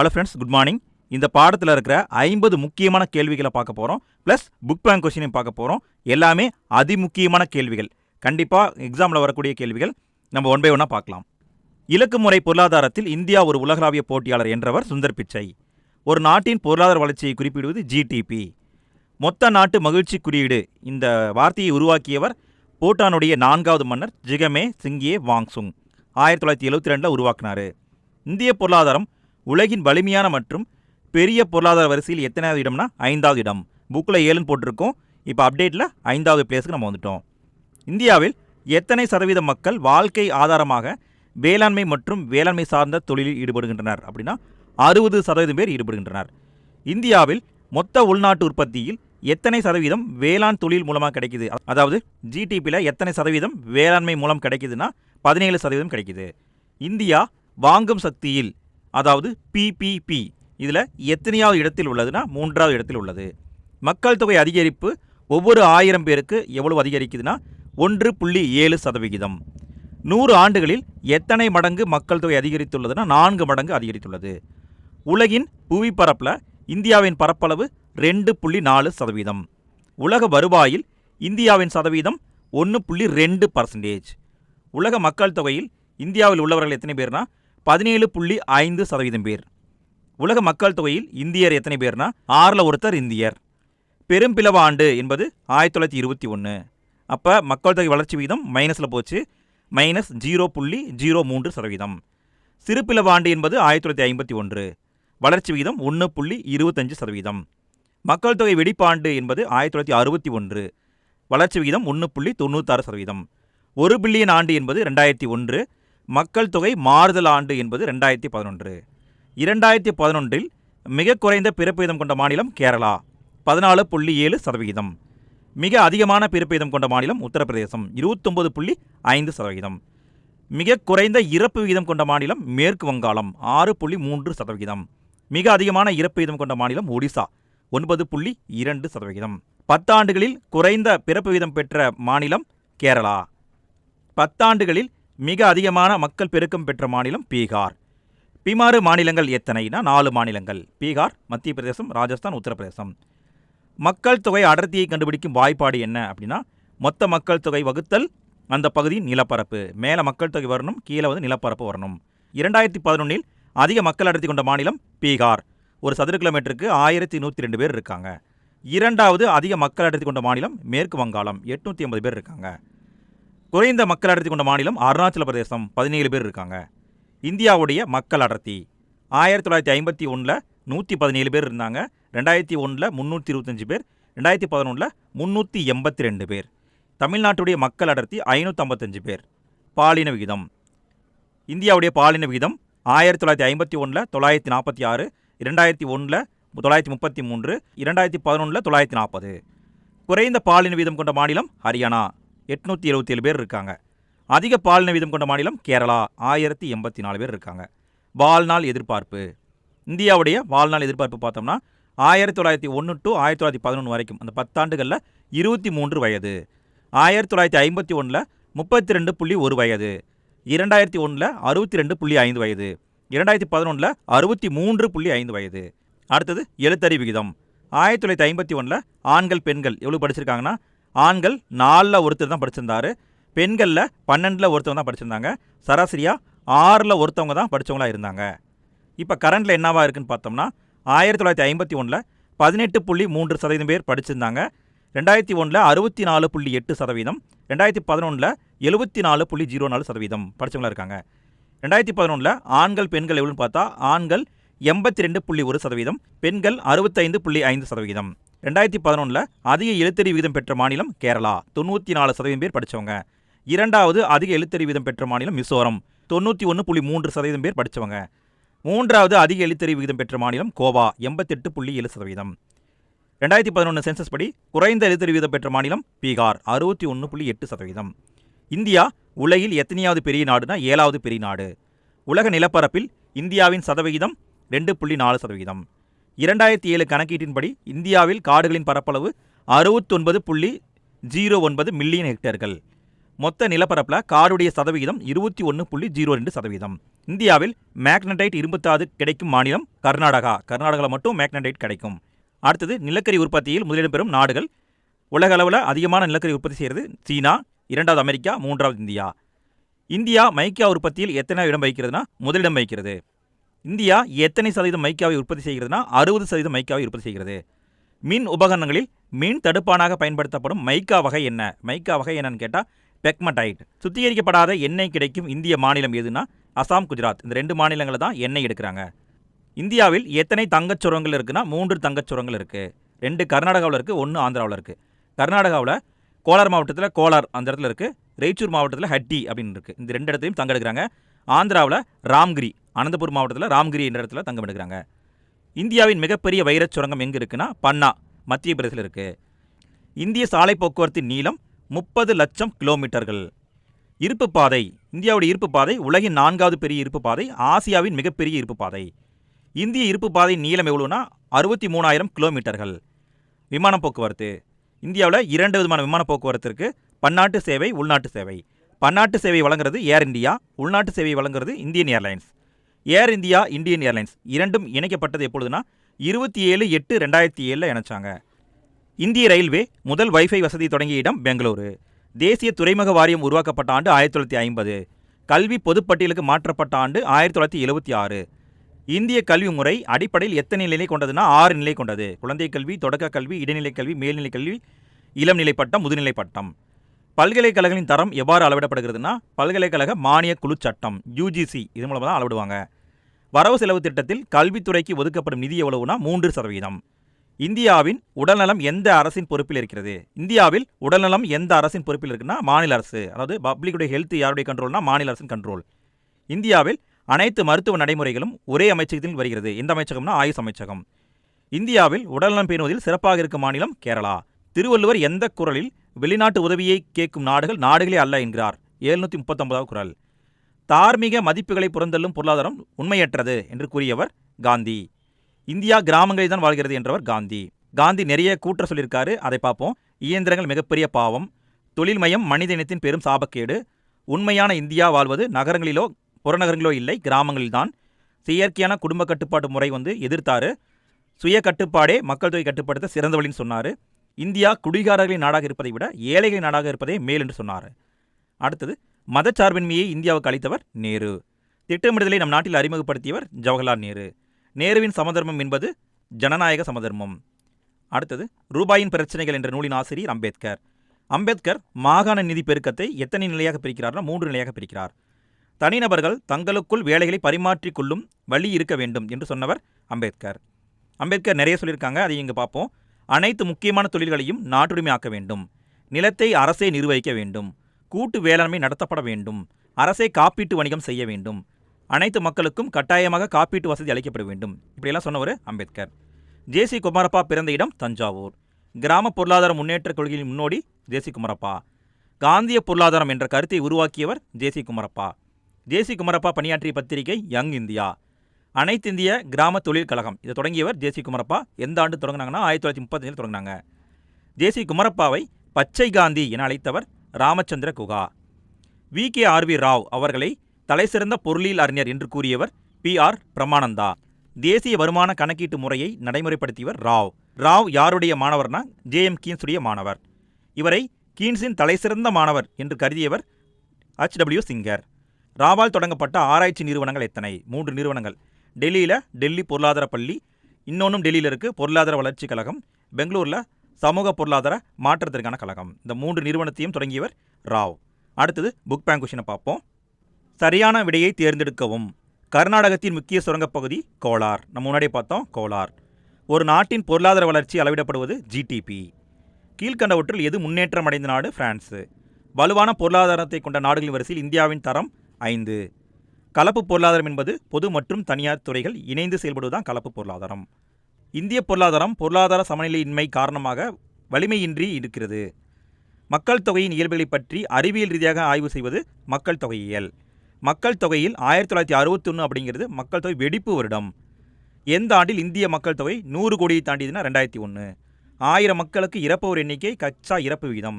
Hello friends good morning இந்த பாடத்தில் இருக்கிற ஐம்பது முக்கியமான கேள்விகளை பார்க்க போகிறோம் ப்ளஸ் புக் பேங்க் கொஸ்டினையும் பார்க்க போகிறோம் எல்லாமே அதிமுக்கியமான கேள்விகள். கண்டிப்பாக எக்ஸாமில் வரக்கூடிய கேள்விகள் நம்ம ஒன் பை ஒன்னாக பார்க்கலாம். இலக்குமுறை பொருளாதாரத்தில் இந்தியா ஒரு உலகளாவிய போட்டியாளர் என்றவர் சுந்தர் பிச்சை. ஒரு நாட்டின் பொருளாதார வளர்ச்சியை குறிப்பிடுவது ஜிடிபி மொத்த நாட்டு மகிழ்ச்சி குறியீடு இந்த வார்த்தையை உருவாக்கியவர் பூட்டானுடைய நான்காவது மன்னர் ஜிகமே சிங்கியே வாங்சுங். ஆயிரத்தி தொள்ளாயிரத்தி எழுபத்தி ரெண்டில் உருவாக்கினார். இந்திய பொருளாதாரம் உலகின் வலிமையான மற்றும் பெரிய பொருளாதார வரிசையில் எத்தனாவது இடம்னா ஐந்தாவது இடம். புக்கில் ஏழுன்னு போட்டிருக்கோம். இப்போ அப்டேட்டில் ஐந்தாவது பிளேஸுக்கு நம்ம வந்துட்டோம். இந்தியாவில் எத்தனை சதவீத மக்கள் வாழ்க்கை ஆதாரமாக வேளாண்மை மற்றும் வேளாண்மை சார்ந்த தொழிலில் ஈடுபடுகின்றனர் அப்படின்னா அறுபது சதவீதம் பேர் ஈடுபடுகின்றனர். இந்தியாவில் மொத்த உள்நாட்டு உற்பத்தியில் எத்தனை சதவீதம் வேளாண் தொழில் மூலமாக கிடைக்குது? அதாவது ஜிடிபியில் எத்தனை சதவீதம் வேளாண்மை மூலம் கிடைக்குதுன்னா பதினேழு சதவீதம் கிடைக்குது. இந்தியா வாங்கும் சக்தியில் அதாவது பிபிபி இதில் எத்தனையாவது இடத்தில் உள்ளதுன்னா மூன்றாவது இடத்தில் உள்ளது. மக்கள் தொகை அதிகரிப்பு ஒவ்வொரு ஆயிரம் பேருக்கு எவ்வளவு அதிகரிக்குதுன்னா ஒன்று புள்ளி ஏழு சதவிகிதம். நூறு ஆண்டுகளில் எத்தனை மடங்கு மக்கள் தொகை அதிகரித்துள்ளதுன்னா நான்கு மடங்கு அதிகரித்துள்ளது. உலகின் புவி பரப்பில் இந்தியாவின் பரப்பளவு ரெண்டு புள்ளி நாலு சதவீதம் உலக வருவாயில் இந்தியாவின் சதவீதம் ஒன்று புள்ளி ரெண்டு பர்சன்டேஜ். உலக மக்கள் தொகையில் இந்தியாவில் உள்ளவர்கள் எத்தனை பேர்னா பதினேழு புள்ளி ஐந்து சதவீதம் பேர். உலக மக்கள் தொகையில் இந்தியர் எத்தனை பேர்னா? ஆறில் ஒருத்தர் இந்தியர். பெரும்பிளவு ஆண்டு என்பது ஆயிரத்தி தொள்ளாயிரத்தி இருபத்தி ஒன்று அப்போ மக்கள் தொகை வளர்ச்சி விகிதம் மைனஸில் போச்சு. மைனஸ் ஜீரோ புள்ளி ஜீரோ மூன்று சதவீதம். சிறுபிளவு ஆண்டு என்பது ஆயிரத்தி தொள்ளாயிரத்தி ஐம்பத்தி ஒன்று. வளர்ச்சி விகிதம் ஒன்று புள்ளி இருபத்தஞ்சு சதவீதம். மக்கள் தொகை வெடிப்பாண்டு என்பது ஆயிரத்தி தொள்ளாயிரத்தி அறுபத்தி ஒன்று. வளர்ச்சி விகிதம் ஒன்று புள்ளி தொண்ணூத்தாறு சதவீதம். ஒரு பில்லியன் ஆண்டு என்பது ரெண்டாயிரத்தி ஒன்று. மக்கள் தொகை மாறுதல் ஆண்டு என்பது ரெண்டாயிரத்தி பதினொன்று. இரண்டாயிரத்தி பதினொன்றில் மிக குறைந்த பிறப்பு வீதம் கொண்ட மாநிலம் கேரளா பதினாலு புள்ளி ஏழு சதவிகிதம். மிக அதிகமான பிறப்பு வீதம் கொண்ட மாநிலம் உத்தரப்பிரதேசம் இருபத்தொம்பது புள்ளி ஐந்து சதவிகிதம். மிக குறைந்த இறப்பு விகிதம் கொண்ட மாநிலம் மேற்கு வங்காளம் ஆறு புள்ளி மூன்று சதவிகிதம். மிக அதிகமான இறப்பு வீதம் கொண்ட மாநிலம் ஒடிசா ஒன்பது புள்ளி இரண்டு சதவிகிதம். பத்தாண்டுகளில் குறைந்த பிறப்பு வீதம் பெற்ற மாநிலம் கேரளா. பத்தாண்டுகளில் மிக அதிகமான மக்கள் பெருக்கம் பெற்ற மாநிலம் பீகார். பிமாறு மாநிலங்கள் எத்தனைனா நாலு மாநிலங்கள். பீகார் மத்திய பிரதேசம் ராஜஸ்தான் உத்தரப்பிரதேசம். மக்கள் தொகை அடர்த்தியை கண்டுபிடிக்கும் வாய்ப்பாடு என்ன அப்படின்னா மொத்த மக்கள் தொகை வகுத்தல் அந்த பகுதியின் நிலப்பரப்பு. மேலே மக்கள் தொகை வரணும் கீழே வந்து நிலப்பரப்பு வரணும். இரண்டாயிரத்தி பதினொன்றில் அதிக மக்கள் அடர்த்தி கொண்ட மாநிலம் பீகார். ஒரு சதுர கிலோமீட்டருக்கு ஆயிரத்தி நூற்றி ரெண்டு பேர் இருக்காங்க. இரண்டாவது அதிக மக்கள் அடர்த்தி கொண்ட மாநிலம் மேற்கு வங்காளம் எட்நூற்றி ஐம்பது பேர் இருக்காங்க. குறைந்த மக்கள் அடர்த்தி கொண்ட மாநிலம் அருணாச்சல பிரதேசம். பதினேழு பேர் இருக்காங்க. இந்தியாவுடைய மக்கள் அடர்த்தி. ஆயிரத்தி தொள்ளாயிரத்தி ஐம்பத்தி ஒன்றில் நூற்றி பதினேழு பேர் இருந்தாங்க. ரெண்டாயிரத்தி ஒன்றில் முந்நூற்றி இருபத்தஞ்சி பேர். ரெண்டாயிரத்தி பதினொன்றில் முந்நூற்றி எண்பத்தி ரெண்டு பேர். தமிழ்நாட்டுடைய மக்கள் அடர்த்தி ஐநூற்றம்பத்தஞ்சு பேர். பாலின விகிதம். இந்தியாவுடைய பாலின விகிதம் ஆயிரத்தி தொள்ளாயிரத்தி ஐம்பத்தி ஒன்றில் தொள்ளாயிரத்தி நாற்பத்தி ஆறு இரண்டாயிரத்தி ஒன்றில் தொள்ளாயிரத்தி முப்பத்தி மூன்று இரண்டாயிரத்தி பதினொன்றில் தொள்ளாயிரத்தி நாற்பது. குறைந்த பாலின விகிதம் கொண்ட மாநிலம் ஹரியானா. எட்நூற்றி எழுபத்தேழு பேர் இருக்காங்க. அதிக பாலின வீதம் கொண்ட மாநிலம் கேரளா ஆயிரத்தி எண்பத்தி நாலு பேர் இருக்காங்க. வாழ்நாள் எதிர்பார்ப்பு. இந்தியாவுடைய வாழ்நாள் எதிர்பார்ப்பு பார்த்தோம்னா ஆயிரத்தி தொள்ளாயிரத்தி ஒன்று டு ஆயிரத்தி தொள்ளாயிரத்தி பதினொன்று வரைக்கும் அந்த பத்தாண்டுகளில் இருபத்தி மூன்று வயது. ஆயிரத்தி தொள்ளாயிரத்தி ஐம்பத்தி ஒன்றில் முப்பத்தி ரெண்டு புள்ளி ஒரு வயது. இரண்டாயிரத்தி ஒன்றில் அறுபத்தி ரெண்டு புள்ளி ஐந்து வயது. இரண்டாயிரத்தி பதினொன்றில் அறுபத்தி மூன்று புள்ளி ஐந்து வயது. அடுத்தது எழுத்தறி விகிதம். ஆயிரத்தி தொள்ளாயிரத்தி ஐம்பத்தி ஒன்றில் ஆண்கள் பெண்கள் எவ்வளோ படிச்சிருக்காங்கன்னா ஆண்கள் நாலில் ஒருத்தர் தான் படிச்சிருந்தாரு. பெண்களில் பன்னெண்டில் ஒருத்தவங்க தான் படிச்சிருந்தாங்க. சராசரியாக ஆறில் ஒருத்தவங்க தான் படித்தவங்களாக இருந்தாங்க. இப்போ கரண்டில் என்னவாக இருக்குன்னு பார்த்தோம்னா ஆயிரத்தி தொள்ளாயிரத்தி ஐம்பத்தி ஒன்றில் பதினெட்டு புள்ளி மூன்று சதவீதம் பேர் படிச்சிருந்தாங்க. ரெண்டாயிரத்தி ஒன்றில் அறுபத்தி நாலு புள்ளி எட்டு சதவீதம். ரெண்டாயிரத்தி பதினொன்றில் எழுபத்தி நாலு புள்ளி ஜீரோ நாலு சதவீதம் படித்தவங்களாக இருக்காங்க. ரெண்டாயிரத்தி பதினொன்றில் ஆண்கள் பெண்கள் எவ்வளோன்னு பார்த்தா ஆண்கள் எண்பத்தி ரெண்டு புள்ளி ஒரு சதவீதம் பெண்கள் அறுபத்தைந்து புள்ளி ஐந்து சதவீதம். ரெண்டாயிரத்தி பதினொன்றில் அதிக எழுத்தறி விகிதம் பெற்ற மாநிலம் கேரளா. தொண்ணூற்றி நாலு சதவீதம் பேர் படித்தவங்க இரண்டாவது அதிக எழுத்தறி விகிதம் பெற்ற மாநிலம் மிசோரம். தொண்ணூற்றி ஒன்று புள்ளி மூன்று சதவீதம் பேர் படித்தவங்க மூன்றாவது அதிக எழுத்தறி விகிதம் பெற்ற மாநிலம் கோவா எண்பத்தெட்டு புள்ளி ஏழு சதவீதம். ரெண்டாயிரத்தி பதினொன்று சென்சஸ் படி குறைந்த எழுத்தறி விகிதம் பெற்ற மாநிலம் பீகார் அறுபத்தி ஒன்று புள்ளி எட்டு சதவீதம். இந்தியா உலகில் எத்தனையாவது பெரிய நாடுனா ஏழாவது பெரிய நாடு. உலக நிலப்பரப்பில் இந்தியாவின் சதவிகிதம் ரெண்டு புள்ளி நாலு சதவிகிதம் இரண்டாயிரத்தி ஏழு கணக்கீட்டின்படி இந்தியாவில் காடுகளின் பரப்பளவு அறுபத்தொன்பது புள்ளி ஜீரோ ஒன்பது மில்லியன் ஹெக்டேர்கள். மொத்த நிலப்பரப்பில் காடுடைய சதவிகிதம் இருபத்தி ஒன்று புள்ளி ஜீரோ ரெண்டு சதவீதம் இந்தியாவில் மேக்னடைட் இரும்புத்தாது கிடைக்கும் மாநிலம் கர்நாடகா. கர்நாடகாவில் மட்டும் மேக்னடைட் கிடைக்கும். அடுத்தது நிலக்கரி உற்பத்தியில் முதலிடம் பெறும் நாடுகள். உலக அளவில் அதிகமான நிலக்கரி உற்பத்தி செய்கிறது சீனா இரண்டாவது அமெரிக்கா மூன்றாவது இந்தியா. இந்தியா மைக்கா உற்பத்தியில் எத்தனை இடம் வகிக்கிறதுனா முதலிடம் வகிக்கிறது. இந்தியா எத்தனை சதவீதம் மைக்காவை உற்பத்தி செய்கிறதுனா அறுபது சதவீதம் மைக்காவை உற்பத்தி செய்கிறது. மின் உபகரணங்களில் மின் தடுப்பானாக பயன்படுத்தப்படும் மைக்கா வகை என்ன? மைக்கா வகை என்னன்னு கேட்டால் பெக்மடைட் சுத்திகரிக்கப்படாத எண்ணெய் கிடைக்கும் இந்திய மாநிலம் எதுனா? அசாம் குஜராத். இந்த ரெண்டு மாநிலங்களில் தான் எண்ணெய் எடுக்கிறாங்க. இந்தியாவில் எத்தனை தங்கச் சுரங்கங்கள் இருக்குன்னா மூன்று தங்கச் சுரங்கங்கள் இருக்குது ரெண்டு கர்நாடகாவில் இருக்குது ஒன்று ஆந்திராவில் இருக்குது கர்நாடகாவில் கோலார் மாவட்டத்தில் கோலார் அந்த இடத்துல இருக்குது ரெய்ச்சூர் மாவட்டத்தில் ஹட்டி அப்படின்னு இருக்குது இந்த ரெண்டு இடத்தையும் தங்க எடுக்கிறாங்க. ஆந்திராவில் ராம்கிரி அனந்தபுர் மாவட்டத்தில் ராம்கிரி என்ற இடத்துல தங்கம் எடுக்கிறாங்க. இந்தியாவின் மிகப்பெரிய வைரச் சுரங்கம் எங்கே இருக்குன்னா பன்னா மத்திய பிரதேசத்தில் இருக்குது இந்திய சாலை போக்குவரத்தின் நீளம் முப்பது லட்சம் கிலோமீட்டர்கள். இருப்பு பாதை இந்தியாவுடைய இருப்பு பாதை உலகின் நான்காவது பெரிய இருப்பு பாதை ஆசியாவின் மிகப்பெரிய இருப்பு பாதை. இந்திய இருப்பு பாதை நீளம் எவ்வளோனா அறுபத்தி மூணாயிரம் கிலோமீட்டர்கள். விமான போக்குவரத்து. இந்தியாவில் இரண்டு விதமான விமான போக்குவரத்து இருக்குது பன்னாட்டு சேவை உள்நாட்டு சேவை. பன்னாட்டு சேவை வழங்குறது ஏர் இந்தியா உள்நாட்டு சேவை வழங்குறது Indian Airlines. Air India Indian Airlines இரண்டும் இணைக்கப்பட்டது எப்பொழுதுனா இருபத்தி ஏழு எட்டு ரெண்டாயிரத்தி ஏழில் இணைச்சாங்க. இந்திய ரயில்வே முதல் வைஃபை வசதி தொடங்கிய இடம் பெங்களூரு. தேசிய துறைமுக வாரியம் உருவாக்கப்பட்ட ஆண்டு ஆயிரத்தி தொள்ளாயிரத்தி ஐம்பது. கல்வி பொதுப்பட்டியலுக்கு மாற்றப்பட்ட ஆண்டு ஆயிரத்தி தொள்ளாயிரத்தி எழுபத்தி ஆறு. இந்திய கல்வி முறை அடிப்படையில் எத்தனை நிலை கொண்டதுன்னா ஆறு நிலை கொண்டது. குழந்தை கல்வி தொடக்க கல்வி இடைநிலை கல்வி மேல்நிலை கல்வி இளம்நிலை பட்டம் முதுநிலை பட்டம். பல்கலைக்கழகங்களின் தரம் எவ்வாறு அளவிடப்படுகிறதுனா பல்கலைக்கழக மானிய குழு சட்டம் யூஜிசி இது மூலமாக தான் அளவிடுவாங்க. வரவு செலவு திட்டத்தில் கல்வித்துறைக்கு ஒதுக்கப்படும் நிதி எவ்வளவுனா மூன்று சதவீதம். இந்தியாவின் உடல்நலம் எந்த அரசின் பொறுப்பில் இருக்கிறது? இந்தியாவில் உடல்நலம் எந்த அரசின் பொறுப்பில் இருக்குன்னா மாநில அரசு. அதாவது பப்ளிக்குடைய ஹெல்த் யாருடைய கண்ட்ரோல்னா மாநில அரசின் கண்ட்ரோல் இந்தியாவில் அனைத்து மருத்துவ நடைமுறைகளும் ஒரே அமைச்சகத்தில் வருகிறது. எந்த அமைச்சகம்னா ஆயுஷ் அமைச்சகம். இந்தியாவில் உடல்நலம் பேணுவதில் சிறப்பாக இருக்கும் மாநிலம் கேரளா. திருவள்ளுவர் எந்த குரலில் வெளிநாட்டு உதவியை கேட்கும் நாடுகள் நாடுகளே அல்ல என்கிறார். எழுநூற்றி முப்பத்தொன்பதாவது குரல். தார்மீக மதிப்புகளை புறந்தள்ளும் பொருளாதாரம் உண்மையற்றது என்று கூறியவர் காந்தி. இந்தியா கிராமங்களில் தான் வாழ்கிறது என்றவர் காந்தி. காந்தி நிறைய கூற்ற சொல்லியிருக்காரு. அதை பார்ப்போம். இயந்திரங்கள் மிகப்பெரிய பாவம். தொழில்மயம் மனித இனத்தின் பெரும் சாபக்கேடு. உண்மையான இந்தியா வாழ்வது நகரங்களிலோ புறநகரங்களிலோ இல்லை கிராமங்களில்தான் செயற்கையான குடும்ப கட்டுப்பாட்டு முறை வந்து எதிர்த்தாரு. சுய கட்டுப்பாடே மக்கள் தொகை கட்டுப்படுத்த சிறந்த வழின்னு சொன்னார். இந்தியா குடிகாரர்களின் நாடாக இருப்பதை விட ஏழைகளின் நாடாக இருப்பதே மேல் என்று சொன்னார். அடுத்தது மதச்சார்பின்மையை இந்தியாவுக்கு அளித்தவர் நேரு. திட்டமிடுதலை நம் நாட்டில் அறிமுகப்படுத்தியவர் ஜவஹர்லால் நேரு. நேருவின் சமதர்மம் என்பது ஜனநாயக சமதர்மம். அடுத்தது ரூபாயின் பிரச்சனைகள் என்ற நூலின் ஆசிரியர் அம்பேத்கர். அம்பேத்கர் மாகாண நிதி பெருக்கத்தை எத்தனை நிலையாக பிரிக்கிறார்னா மூன்று நிலையாக பிரிக்கிறார். தனிநபர்கள் தங்களுக்குள் வேலைகளை பரிமாற்றிக் கொள்ளும் வழி இருக்க வேண்டும் என்று சொன்னவர் அம்பேத்கர். அம்பேத்கர் நிறைய சொல்லியிருக்காங்க அதை இங்கே பார்ப்போம். அனைத்து முக்கியமான தொழில்களையும் நாட்டுரிமையாக்க வேண்டும். நிலத்தை அரசே நிர்வகிக்க வேண்டும். கூட்டு வேளாண்மை நடத்தப்பட வேண்டும். அரசே காப்பீட்டு வணிகம் செய்ய வேண்டும். அனைத்து மக்களுக்கும் கட்டாயமாக காப்பீட்டு வசதி அளிக்கப்பட வேண்டும். இப்படியெல்லாம் சொன்னவர் அம்பேத்கர். ஜேசி குமாரப்பா பிறந்த இடம் தஞ்சாவூர். கிராம பொருளாதார முன்னேற்ற கொள்கையின் முன்னோடி ஜேசி குமாரப்பா. காந்திய பொருளாதாரம் என்ற கருத்தை உருவாக்கியவர் ஜேசி குமாரப்பா. ஜேசி குமாரப்பா பணியாற்றிய பத்திரிகை யங் இந்தியா. அனைத்து இந்திய கிராம தொழில் கழகம். இதை தொடங்கியவர் ஜேசி குமரப்பா. எந்த ஆண்டு தொடங்கினாங்கன்னா ஆயிரத்தி தொள்ளாயிரத்தி முப்பத்தஞ்சில் தொடங்கினாங்க. ஜேசி குமரப்பாவை பச்சை காந்தி என அழைத்தவர் Ramachandra Guha. V. K. R V Rao அவர்களை தலைசிறந்த பொருளியல் அறிஞர் என்று கூறியவர் பி. ஆர். பிரமானந்தா. தேசிய வருமான கணக்கீட்டு முறையை நடைமுறைப்படுத்தியவர் ராவ். ராவ் யாருடைய மாணவர்னா ஜே. எம். கீன்ஸுடைய மாணவர். இவரை கீன்ஸின் தலைசிறந்த மாணவர் என்று கருதியவர் ஹச். டபிள்யூ. சிங்கர். ராவால் தொடங்கப்பட்ட ஆராய்ச்சி நிறுவனங்கள் எத்தனை? மூன்று நிறுவனங்கள். டெல்லியில் டெல்லி பொருளாதார பள்ளி இன்னொன்றும் டெல்லியில் இருக்குது பொருளாதார வளர்ச்சி கழகம் பெங்களூரில் சமூக பொருளாதார மாற்றத்திற்கான கழகம். இந்த மூன்று நிறுவனத்தையும் தொடங்கியவர் ராவ். அடுத்தது புக் பேங்க் கொஷினை பார்ப்போம். சரியான விடையை தேர்ந்தெடுக்கவும். கர்நாடகத்தின் முக்கிய சுரங்கப் பகுதி கோலார். நம்ம முன்னாடியே பார்த்தோம் கோலார். ஒரு நாட்டின் பொருளாதார வளர்ச்சி அளவிடப்படுவது ஜிடிபி கீழ்கண்டவற்றில் எது முன்னேற்றம் அடைந்த நாடு? பிரான்ஸு வலுவான பொருளாதாரத்தை கொண்ட நாடுகளின் வரிசையில் இந்தியாவின் தரம் ஐந்து. கலப்பு பொருளாதாரம் என்பது பொது மற்றும் தனியார் துறைகள் இணைந்து செயல்படுவதுதான் கலப்பு பொருளாதாரம். இந்திய பொருளாதாரம் பொருளாதார சமநிலையின்மை காரணமாக வலிமையின்றி இருக்கிறது. மக்கள் தொகையின் இயல்புகளை பற்றி அறிவியல் ரீதியாக ஆய்வு செய்வது மக்கள் தொகையியல். மக்கள் தொகையில் ஆயிரத்தி தொள்ளாயிரத்தி அறுபத்தொன்று அப்படிங்கிறது மக்கள் தொகை வெடிப்பு வருடம். எந்த ஆண்டில் இந்திய மக்கள் தொகை நூறு கோடியை தாண்டியதுன்னா ரெண்டாயிரத்தி ஒன்று ஆயிரம் மக்களுக்கு இறப்பவர் எண்ணிக்கை கச்சா இறப்பு விகிதம்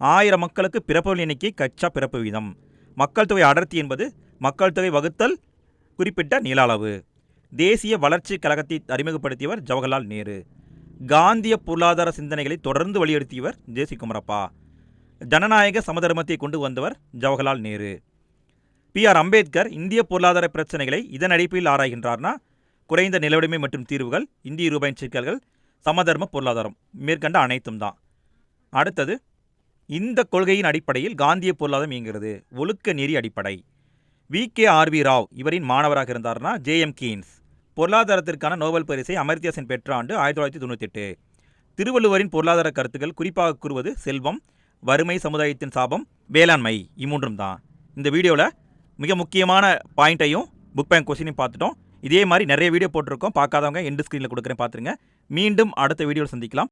ஆயிரம் மக்களுக்கு பிறப்பவர் எண்ணிக்கை கச்சா பிறப்பு விகிதம் மக்கள் தொகை அடர்த்தி என்பது மக்கள் தொகை வகுத்தல் குறிப்பிட்ட நில அளவு தேசிய வளர்ச்சி கழகத்தை அறிமுகப்படுத்தியவர் ஜவஹர்லால் நேரு. காந்திய பொருளாதார சிந்தனைகளை தொடர்ந்து வலியுறுத்தியவர் ஜேசி குமரப்பா. ஜனநாயக சமதர்மத்தை கொண்டு வந்தவர் ஜவஹர்லால் நேரு. பி ஆர் அம்பேத்கர் இந்திய பொருளாதார பிரச்சனைகளை இதன் அடிப்படையில் ஆராய்கின்றார்னா குறைந்த நிலவுடைமை மற்றும் தீர்வுகள் இந்திய ரூபாயின் சிக்கல்கள் சமதர்ம பொருளாதாரம் மேற்கண்ட அனைத்தும் தான். அடுத்தது இந்த கொள்கையின் அடிப்படையில் காந்திய பொருளாதாரம் இயங்குகிறது ஒழுக்க நெறி அடிப்படை. வி. கே. ஆர்வி ராவ் இவரின் மாணவராக இருந்தார்னா ஜேஎம் கீன்ஸ். பொருளாதாரத்திற்கான நோபல் பரிசை அமர்த்தியாசன் பெற்ற ஆண்டு ஆயிரத்தி தொள்ளாயிரத்தி தொண்ணூத்தெட்டு திருவள்ளுவரின் பொருளாதார கருத்துக்கள் குறிப்பாக கூறுவது செல்வம் வறுமை சமுதாயத்தின் சாபம் வேளாண்மை. இம்மூன்றும் தான். இந்த வீடியோவில் மிக முக்கியமான பாயிண்ட்டையும் புக் பேங்க் கொஸ்டினையும் பார்த்துட்டோம். இதே மாதிரி நிறைய வீடியோ போட்டிருக்கோம். பார்க்காதவங்க எண்டு ஸ்க்ரீனில் கொடுக்குறேன் பார்த்துருங்க. மீண்டும் அடுத்த வீடியோவில் சந்திக்கலாம்.